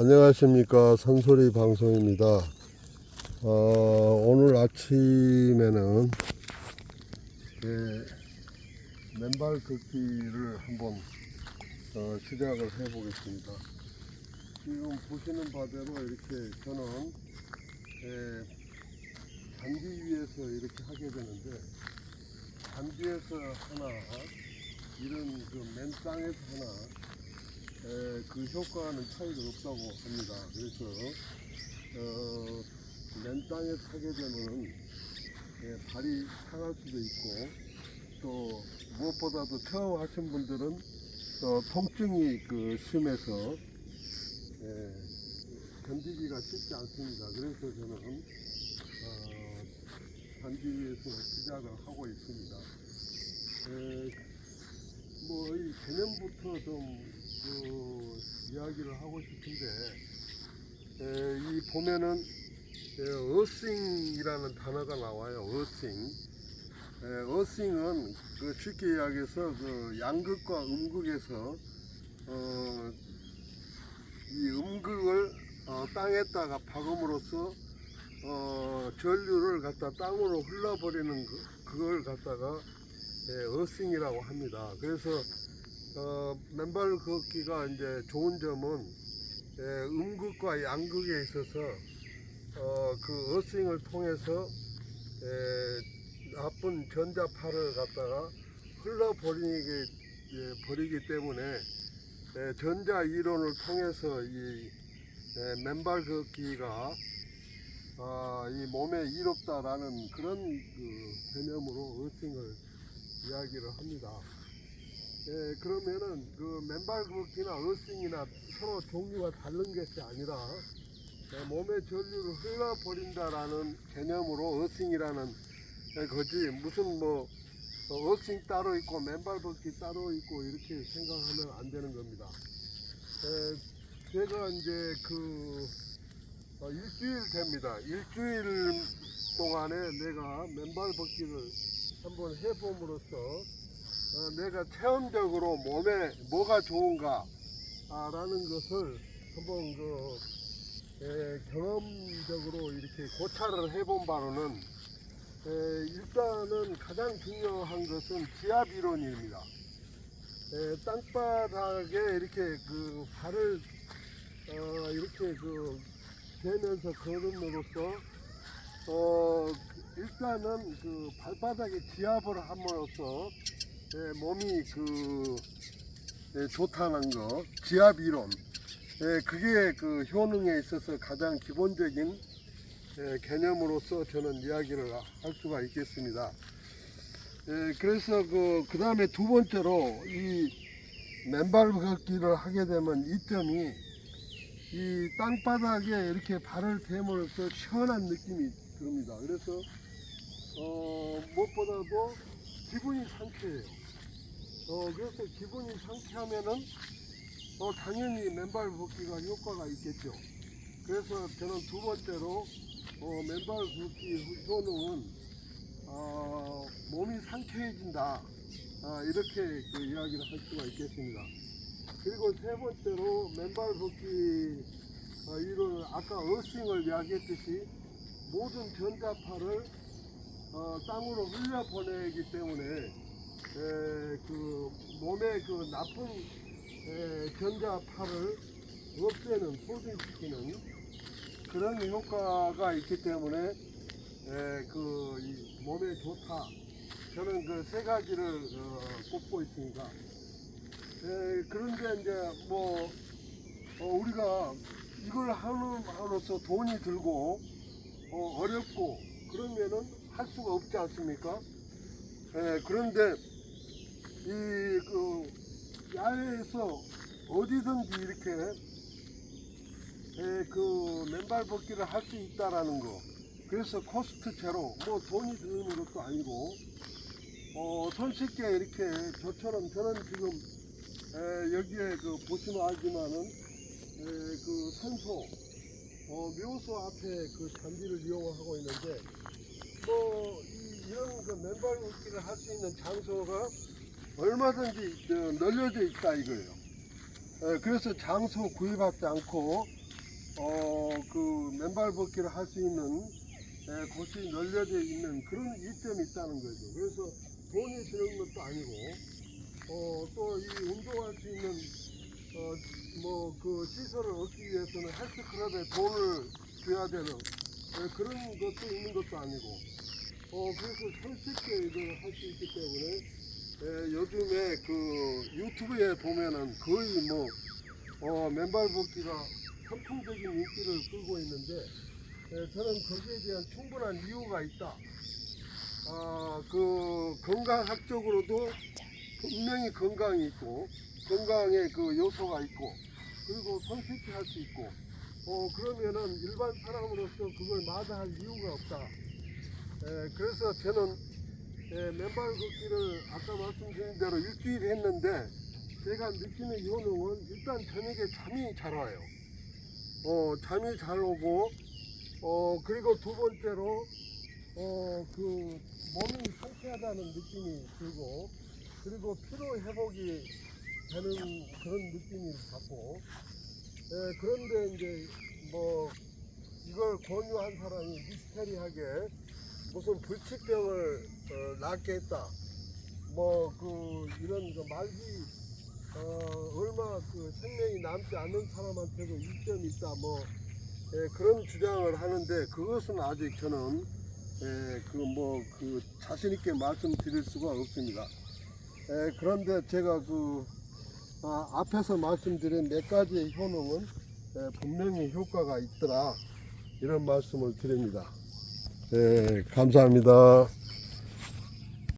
안녕하십니까 산소리 방송입니다. 어, 오늘 아침에는 예, 맨발 걷기를 한번 어, 시작을 해 보겠습니다. 지금 보시는 바대로 이렇게 저는 예, 잔디 위에서 이렇게 하게 되는데 잔디에서 하나 이런 그 맨땅에서 하나 에, 그 효과는 차이가 없다고 합니다. 그래서 어, 맨 땅에 타게 되면은 예, 발이 상할 수도 있고 또 무엇보다도 처음 하신 분들은 어, 통증이 그 심해서 예, 견디기가 쉽지 않습니다. 그래서 저는 어, 단지 위에서 시작을 하고 있습니다. 뭐이 개념부터 좀 그 이야기를 하고 싶은데 에, 이 보면은 에, 어싱이라는 단어가 나와요. 어싱. 에, 어싱은 그 쉽게 이야기해서 그 양극과 음극에서 어, 이 음극을 어, 땅에다가 박음으로써 어, 전류를 갖다 땅으로 흘러버리는 그, 그걸 갖다가 예, 어싱이라고 합니다. 그래서 어, 맨발 걷기가 이제 좋은 점은 예, 음극과 양극에 있어서 어, 그 어싱을 통해서 예, 나쁜 전자파를 갖다가 흘러버리기 예, 버리기 때문에 예, 전자 이론을 통해서 이 예, 맨발 걷기가 아, 이 몸에 이롭다라는 그런 그 개념으로 어싱을 이야기를 합니다. 예, 그러면은 그 맨발 걷기나 어싱이나 서로 종류가 다른 것이 아니라 예, 몸의 전류를 흘러버린다라는 개념으로 어싱이라는 예, 거지 무슨 뭐 어, 어싱 따로 있고 맨발 걷기 따로 있고 이렇게 생각하면 안 되는 겁니다. 예, 제가 이제 그 어, 일주일 됩니다. 일주일 동안에 내가 맨발 걷기를 한번 해봄으로써 어, 내가 체험적으로 몸에 뭐가 좋은가 아, 라는 것을 한번 그 에, 경험적으로 이렇게 고찰을 해본 바로는 에, 일단은 가장 중요한 것은 지압 이론입니다. 에, 땅바닥에 이렇게 그 발을 어, 이렇게 그 대면서 걸음으로써 어, 일단은 그 발바닥에 지압을 함으로써 예, 몸이 그 예, 좋다는 거 지압 이론 예, 그게 그 효능에 있어서 가장 기본적인 예, 개념으로서 저는 이야기를 할 수가 있겠습니다. 예, 그래서 그, 그 다음에 두 번째로 이 맨발 걷기를 하게 되면 이점이 이 땅바닥에 이렇게 발을 대므로써 시원한 느낌이 듭니다. 그래서 어, 무엇보다도 기분이 상쾌해요. 어, 그래서 기분이 상쾌하면은 어, 당연히 맨발 걷기가 효과가 있겠죠. 그래서 저는 두 번째로 어, 맨발 걷기 효능은 어, 몸이 상쾌해진다. 아, 이렇게 그 이야기를 할 수가 있겠습니다. 그리고 세 번째로 맨발 걷기 어, 이론은 아까 어싱을 이야기했듯이 모든 전자파를 어, 땅으로 흘려 보내기 때문에 에, 그 몸의 그 나쁜 에, 전자파를 없애는 소진시키는 그런 효과가 있기 때문에 에, 그, 이 몸에 좋다. 저는 그 세 가지를 어, 꼽고 있습니다. 에, 그런데 이제 뭐 어, 우리가 이걸 함으로써 돈이 들고 어, 어렵고 그러면은 할 수가 없지 않습니까? 에, 그런데 이그 야외에서 어디든지 이렇게 에, 그 맨발 걷기를 할 수 있다라는 거. 그래서 코스트 제로 뭐 돈이 드는 것도 아니고 어, 손쉽게 이렇게 저처럼 저는 지금 에, 여기에 그 보시면 알지만은 에, 그 산소 어, 묘소 앞에 그 잔디를 이용하고 있는데 뭐 이, 이런 그 맨발 걷기를 할 수 있는 장소가 얼마든지 어, 널려져 있다 이거예요. 에, 그래서 장소 구입하지 않고 어, 그 맨발 걷기를 할 수 있는 에, 곳이 널려져 있는 그런 이점이 있다는 거죠. 그래서 돈이 드는 것도 아니고 어, 또 이 운동할 수 있는 어, 뭐 그 시설을 얻기 위해서는 헬스클럽에 돈을 줘야 되는 에, 그런 것도 있는 것도 아니고 어, 그래서 손쉽게 이걸 할 수 있기 때문에 에, 요즘에 그 유튜브에 보면은 거의 뭐 어, 맨발 걷기가 선풍적인 인기를 끌고 있는데 에, 저는 거기에 대한 충분한 이유가 있다. 아, 그 건강학적으로도 분명히 건강이 있고 건강에 그 요소가 있고 그리고 손쉽게 할수 있고 어 그러면은 일반 사람으로서 그걸 마다할 이유가 없다. 에, 그래서 저는 에, 맨발 걷기를 아까 말씀드린 대로 일주일 했는데 제가 느끼는 효능은 일단 저녁에 잠이 잘 와요. 어 잠이 잘 오고 어 그리고 두 번째로 어 그 몸이 상쾌하다는 느낌이 들고 그리고 피로 회복이 되는 그런 느낌이 받고 예, 그런데 이제 뭐 이걸 권유한 사람이 미스테리하게 무슨 불치병을 어, 낫게 했다 뭐 그 이런 그 말기 어, 얼마 그 생명이 남지 않는 사람한테도 이점이 있다 뭐 예, 그런 주장을 하는데 그것은 아직 저는 예, 그 뭐 그 자신 있게 말씀드릴 수가 없습니다. 예, 그런데 제가 그 아, 앞에서 말씀드린 몇 가지의 효능은 예, 분명히 효과가 있더라 이런 말씀을 드립니다. 예, 감사합니다.